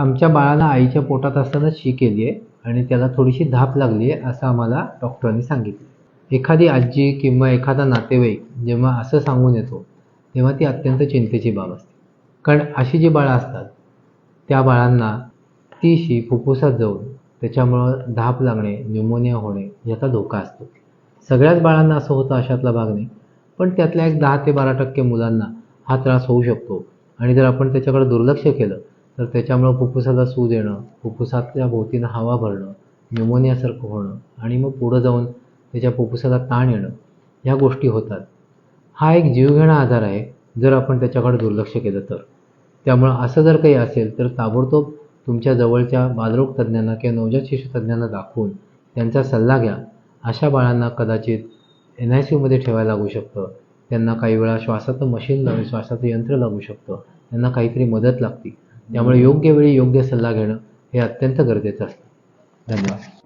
आमच्या बाळाला आईच्या पोटात असतानाच शी केली आहे आणि त्याला थोडीशी धाप लागली आहे असं आम्हाला डॉक्टरांनी सांगितलं. एखादी आजी किंवा एखादा नातेवाईक जेव्हा असं सांगून येतो तेव्हा ती अत्यंत चिंतेची बाब असते. कारण अशी जी बाळं असतात त्या बाळांना ती शी फुफ्फुसात जाऊन त्याच्यामुळं धाप लागणे न्यूमोनिया होणे याचा धोका असतो. सगळ्याच बाळांना असं होतं अशातला भाग नाही. पण त्यातल्या एक दहा ते बारा टक्के मुलांना हा त्रास होऊ शकतो. आणि जर आपण त्याच्याकडे दुर्लक्ष केलं तर त्याच्यामुळं फुफ्फुसाला सूज येणं फुफ्फुसातल्या भोवतीनं हवा भरणं न्यूमोनियासारखं होणं आणि मग पुढं जाऊन त्याच्या फुफ्फुसाला ताण येणं ह्या गोष्टी होतात. हा एक जीवघेणा आजार आहे जर आपण त्याच्याकडे दुर्लक्ष केलं तर. त्यामुळं असं जर काही असेल तर ताबडतोब तुमच्या जवळच्या बालरोग तज्ज्ञांना किंवा नवजात शिशुतज्ज्ञांना दाखवून त्यांचा सल्ला घ्या. अशा बाळांना कदाचित एन आय सीमध्ये ठेवायला लागू शकतं. त्यांना काही वेळा श्वासाचं मशीन लावून श्वासाचं यंत्र लागू शकतं. त्यांना काहीतरी मदत लागते. त्यामुळे योग्य वेळी योग्य सल्ला घेणं हे अत्यंत गरजेचं असतं. धन्यवाद.